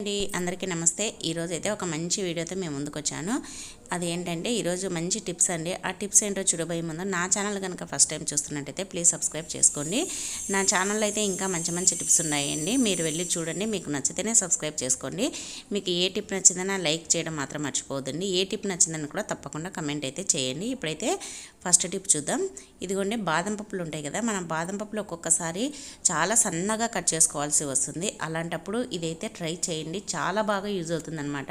అండి అందరికీ నమస్తే. ఈరోజు అయితే ఒక మంచి వీడియోతో మేము ముందుకు వచ్చాను అది ఏంటంటే ఈరోజు మంచి టిప్స్ అండి. ఆ టిప్స్ ఏంటో చూడబోయే ముందు నా ఛానల్ కనుక ఫస్ట్ టైం చూస్తున్నట్టయితే ప్లీజ్ సబ్స్క్రైబ్ చేసుకోండి. నా ఛానల్లో అయితే ఇంకా మంచి మంచి టిప్స్ ఉన్నాయండి. మీరు వెళ్ళి చూడండి మీకు నచ్చితేనే సబ్స్క్రైబ్ చేసుకోండి. మీకు ఏ టిప్ నచ్చిందన్నా లైక్ చేయడం మాత్రం మర్చిపోవద్దండి. ఏ టిప్ నచ్చిందని కూడా తప్పకుండా కమెంట్ అయితే చేయండి. ఇప్పుడైతే ఫస్ట్ టిప్ చూద్దాం. ఇదిగోండి బాదం పప్పులు ఉంటాయి కదా మనం బాదం పప్పులు ఒక్కొక్కసారి చాలా సన్నగా కట్ చేసుకోవాల్సి వస్తుంది. అలాంటప్పుడు ఇదైతే ట్రై చేయండి. చాలా బాగా యూజ్ అవుతుందన్నమాట.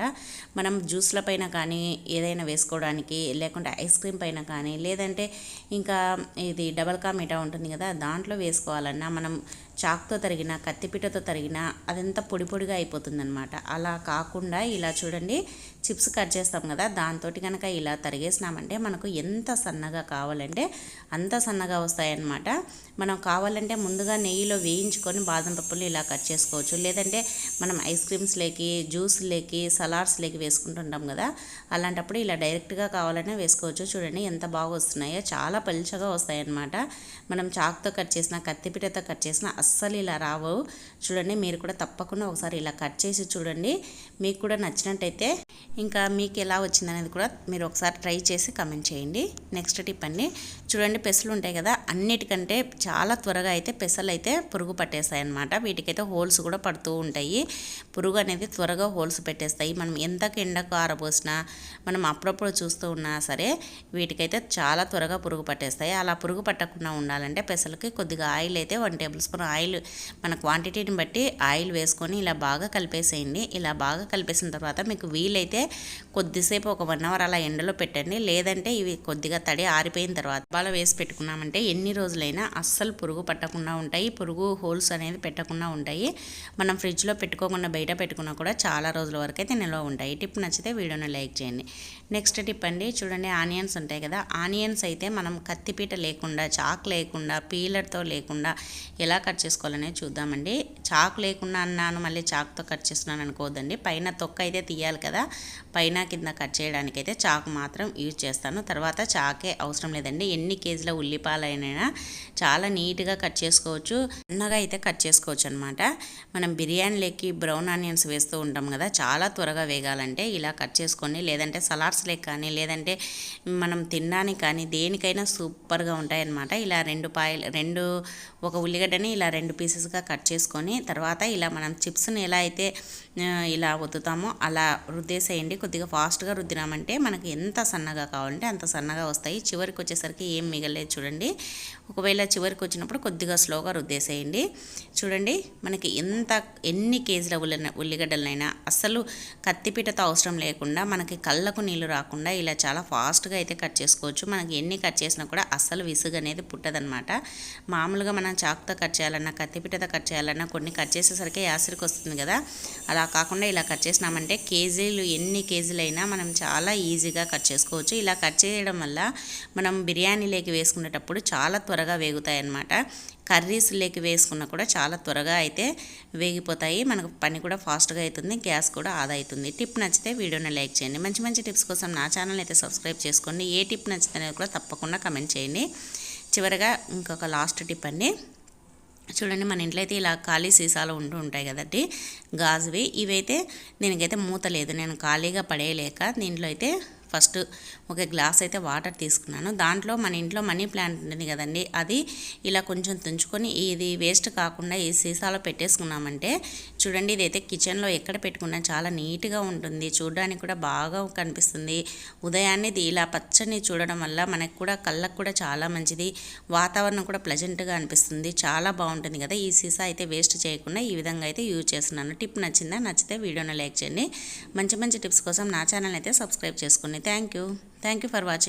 మనం జ్యూస్ల పైన కానీ ఏదైనా వేసుకోవడానికి లేకుంటే ఐస్ క్రీమ్ పైన కానీ లేదంటే ఇంకా ఇది డబల్ కా మిఠా ఉంటుంది కదా దాంట్లో వేసుకోవాలన్నా మనం చాక్తో తరిగిన కత్తిపీటతో తరిగిన అదంతా పొడి పొడిగా అయిపోతుందన్నమాట. అలా కాకుండా ఇలా చూడండి చిప్స్ కట్ చేస్తాం కదా దాంతో కనుక ఇలా తరిగేసినామంటే మనకు ఎంత సన్నగా కావాలంటే అంత సన్నగా వస్తాయన్నమాట. మనం కావాలంటే ముందుగా నెయ్యిలో వేయించుకొని బాదం పప్పులు ఇలా కట్ చేసుకోవచ్చు. లేదంటే మనం ఐస్ క్రీమ్స్లోకి జ్యూస్లోకి సలాడ్స్లోకి వేసుకుంటుంటాం కదా. అలాంటప్పుడు ఇలా డైరెక్ట్గా కావాలనే వేసుకోవచ్చు. చూడండి ఎంత బాగా వస్తున్నాయో. చాలా పలుచగా వస్తాయన్నమాట. మనం చాక్తో కట్ చేసిన కత్తిపీటతో కట్ చేసిన అస్సలు ఇలా రావు. చూడండి మీరు కూడా తప్పకుండా ఒకసారి ఇలా కట్ చేసి చూడండి. మీకు కూడా నచ్చినట్టయితే ఇంకా మీకు ఎలా వచ్చిందనేది కూడా మీరు ఒకసారి ట్రై చేసి కమెంట్ చేయండి. నెక్స్ట్ టిప్ అండి. చూడండి పెసలు ఉంటాయి కదా అన్నిటికంటే చాలా త్వరగా అయితే పెసలు అయితే పురుగు పట్టేస్తాయి అనమాట వీటికైతే హోల్స్ కూడా పడుతూ ఉంటాయి. పురుగు అనేది త్వరగా హోల్స్ పెట్టేస్తాయి. మనం ఎంతకు ఎండకు ఆరబోసినా మనం అప్పుడప్పుడు చూస్తూ ఉన్నా సరే వీటికైతే చాలా త్వరగా పురుగు పట్టేస్తాయి. అలా పురుగు పట్టకుండా ఉండాలంటే పెసలకి కొద్దిగా ఆయిల్ అయితే వన్ టేబుల్ స్పూన్ ఆయిల్ మన క్వాంటిటీని బట్టి ఆయిల్ వేసుకొని ఇలా బాగా కలిపేసేయండి. ఇలా బాగా కలిపేసిన తర్వాత మీకు వీలైతే కొద్దిసేపు ఒక వన్ అవర్ అలా ఎండలో పెట్టండి. లేదంటే ఇవి కొద్దిగా తడి ఆరిపోయిన తర్వాత బాగా వేసి పెట్టుకున్నామంటే ఎన్ని రోజులైనా అస్సలు పురుగు పట్టకుండా ఉంటాయి. పురుగు హోల్స్ అనేది పెట్టకుండా ఉంటాయి. మనం ఫ్రిడ్జ్లో పెట్టుకోకుండా బయట పెట్టుకున్నా కూడా చాలా రోజుల వరకు అయితే నిల్వ ఉంటాయి. టిప్ నచ్చితే వీడియోని లైక్ చేయండి. నెక్స్ట్ టిప్ అండి చూడండి ఆనియన్స్ ఉంటాయి కదా. ఆనియన్స్ అయితే మనం కత్తిపీట లేకుండా చాక్ లేకుండా పీలర్తో లేకుండా ఎలా కట్ చేసుకోవాలనేది చూద్దామండి. చాక్ లేకుండా అన్నాను మళ్ళీ చాక్తో కట్ చేస్తున్నాను అనుకోవద్దండి. పైన తొక్క అయితే తీయాలి కదా. పైన కింద కట్ చేయడానికి అయితే చాకు మాత్రం యూజ్ చేస్తాను. తర్వాత చాకే అవసరం లేదండి. ఎన్ని కేజీల ఉల్లిపాయలైనా చాలా నీట్గా కట్ చేసుకోవచ్చు. సన్నగా అయితే కట్ చేసుకోవచ్చు అనమాట మనం బిర్యానీలోకి బ్రౌన్ ఆనియన్స్ వేస్తూ ఉంటాం కదా చాలా త్వరగా వేగాలంటే ఇలా కట్ చేసుకొని లేదంటే సలాడ్స్ లేక కానీ లేదంటే మనం తినడానికి కానీ దేనికైనా సూపర్గా ఉంటాయన్నమాట ఇలా రెండు పాయలు రెండు ఒక ఉల్లిగడ్డని ఇలా రెండు పీసెస్గా కట్ చేసుకొని తర్వాత ఇలా మనం చిప్స్ని ఎలా అయితే ఇలా వద్దుతామో అలా రుద్దేసేయండి. కొద్దిగా ఫాస్ట్గా రుద్దినామంటే మనకి ఎంత సన్నగా కావాలంటే అంత సన్నగా వస్తాయి. చివరికి వచ్చేసరికి ఏం మిగలేదు చూడండి. ఒకవేళ చివరికి వచ్చినప్పుడు కొద్దిగా స్లోగా రుద్దేసేయండి. చూడండి మనకి ఎంత ఎన్ని కేజీల ఉల్లి ఉల్లిగడ్డలైనా అస్సలు కత్తిపీటతో అవసరం లేకుండా మనకి కళ్ళకు నీళ్ళు రాకుండా ఇలా చాలా ఫాస్ట్గా అయితే కట్ చేసుకోవచ్చు. మనకి ఎన్ని కట్ చేసినా కూడా అస్సలు విసుగు అనేది పుట్టదనమాట మామూలుగా మనం చాకుతో కట్ చేయాలన్నా కత్తిపీటతో కట్ చేయాలన్నా కొన్ని కట్ చేసేసరికి యాసిరికి వస్తుంది కదా. అలా కాకుండా ఇలా కట్ చేసినామంటే కేజీలు ఎన్ని కేజీలైనా మనం చాలా ఈజీగా కట్ చేసుకోవచ్చు. ఇలా కట్ చేయడం వల్ల మనం బిర్యానీలోకి వేసుకునేటప్పుడు చాలా త్వరగా వేగుతాయి అన్నమాట కర్రీస్లోకి వేసుకున్నా కూడా చాలా త్వరగా అయితే వేగిపోతాయి. మనకు పని కూడా ఫాస్ట్గా అవుతుంది గ్యాస్ కూడా ఆదా అవుతుంది. టిప్ నచ్చితే వీడియోని లైక్ చేయండి. మంచి మంచి టిప్స్ కోసం నా ఛానల్ అయితే సబ్స్క్రైబ్ చేసుకోండి. ఏ టిప్ నచ్చితే కూడా తప్పకుండా కమెంట్ చేయండి. చివరిగా ఇంకొక లాస్ట్ టిప్ అండి. చూడండి మన ఇంట్లో అయితే ఇలా ఖాళీ సీసాలు ఉంటూ ఉంటాయి కదండి గాజువి. ఇవైతే దీనికైతే మూత లేదు. నేను ఖాళీగా పడేయలేక దీంట్లో అయితే ఫస్ట్ ఒక గ్లాస్ అయితే వాటర్ తీసుకున్నాను. దాంట్లో మన ఇంట్లో మనీ ప్లాంట్ ఉంటుంది కదండి అది ఇలా కొంచెం తుంచుకొని ఇది వేస్ట్ కాకుండా ఈ సీసాలో పెట్టేసుకున్నామంటే చూడండి ఇదైతే కిచెన్లో ఎక్కడ పెట్టుకున్నా చాలా నీట్గా ఉంటుంది. చూడడానికి కూడా బాగా కనిపిస్తుంది. ఉదయాన్నే ఇలా పచ్చని చూడడం వల్ల మనకు కూడా కళ్ళకు కూడా చాలా మంచిది. వాతావరణం కూడా ప్లెజెంట్గా అనిపిస్తుంది. చాలా బాగుంటుంది కదా. ఈ సీసా అయితే వేస్ట్ చేయకుండా ఈ విధంగా అయితే యూజ్ చేస్తున్నాను. టిప్ నచ్చిందా? నచ్చితే వీడియోను లైక్ చేయండి. మంచి మంచి టిప్స్ కోసం నా ఛానల్ అయితే సబ్స్క్రైబ్ చేసుకోండి thank you thank you for watching.